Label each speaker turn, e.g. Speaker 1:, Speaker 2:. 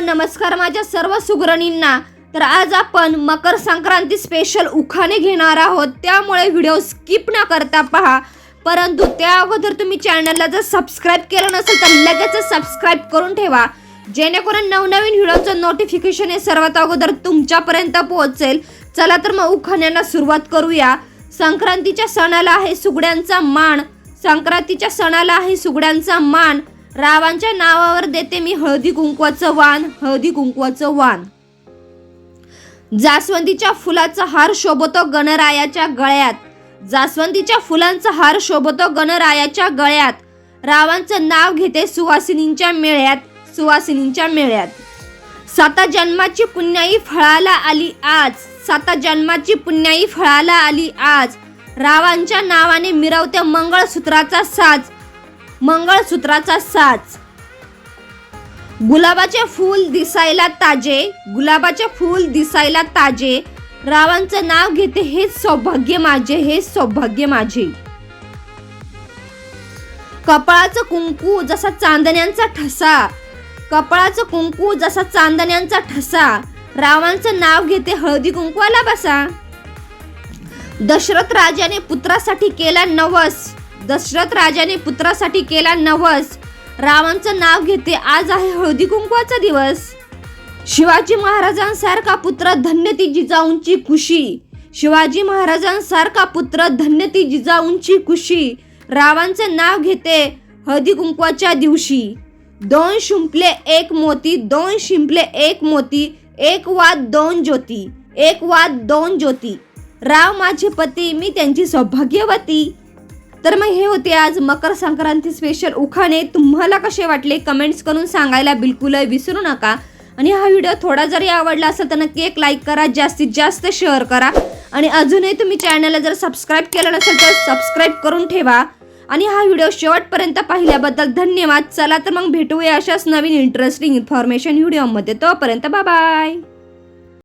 Speaker 1: नमस्कार माझ्या सर्व सुगरणींना. तर आज आपण मकर संक्रांती स्पेशल उखाणे घेणार आहोत. त्यामुळे व्हिडिओ स्किप न करता पहा. परंतु त्या अगोदर तुम्ही चॅनलला जर सबस्क्राईब केलं नसेल तर लगेच सबस्क्राईब करून ठेवा. जेणेकरून नवनवीन व्हिडिओचं नोटिफिकेशन हे सर्वात अगोदर तुमच्यापर्यंत पोहोचेल. चला तर मग उखाण्याला सुरुवात करूया. संक्रांतीच्या सणाला आहे सुगड्यांचा मान. संक्रांतीच्या सणाला आहे सुगड्यांचा मान. रावांच्या नावावर देते मी हळदी कुंकवाचं वाण हळदी कुंकवाचं वाण जास्वंदीच्या फुलाचा हार शोभतो गणरायाच्या गळ्यात. जास्वंदीच्या फुलांचा हार शोभतो गणरायाच्या गळ्यात. रावांचं नाव घेते सुवासिनींच्या मेळ्यात सुवासिनींच्या मेळ्यात. साता जन्माची पुण्याई फळाला आली आज साता जन्माची पुण्याई फळाला आली आज. रावांच्या नावाने मिरवते मंगळसूत्राचा साज मंगळसूत्राचा साज. गुलाबाचे फूल दिसायला ताजे गुलाबाचे फूल दिसायला ताजे. रावांचं नाव घेते हेच सौभाग्य माझे हे सौभाग्य माझे. कपाळाचं कुंकू जसा चांदण्यांचा ठसा. कपाळाचं कुंकू जसा चांदण्यांचा ठसा. रावांचं नाव घेते हळदी कुंकवाला बसा. दशरथ राजाने पुत्रासाठी केला नवस. दशरथ राजाने पुत्रासाठी केला नवस. रावांचं नाव घेते आज आहे हळदी कुंकवाचा दिवस. शिवाजी महाराजांसारखा पुत्र धन्य ती जिजाऊंची खुशी. शिवाजी महाराजांसारखा पुत्र धन्य ती जिजाऊंची खुशी. रावांचं नाव घेते हळदी कुंकवाच्या दिवशी. दोन शिंपले एक मोती दोन शिंपले एक मोती एक वाद दोन ज्योती एक वाद दोन ज्योती. राव माझे पती मी त्यांची सौभाग्यवती. तर मग हे होते आज मकर संक्रांती स्पेशल उखाणे. तुम्हाला कसे वाटले? कमेंट्स करून सांगायला बिलकुलही विसरू नका. आणि हा व्हिडिओ थोडा जरी आवडला असेल तर नक्की एक लाईक करा जास्तीत जास्त शेअर करा. आणि अजूनही तुम्ही चॅनलला जर सबस्क्राईब केलं नसेल तर सबस्क्राईब करून ठेवा. आणि हा व्हिडिओ शेवटपर्यंत पाहिल्याबद्दल धन्यवाद. चला तर मग भेटूया अशाच नवीन इंटरेस्टिंग इन्फॉर्मेशन व्हिडिओमध्ये तोपर्यंत बाय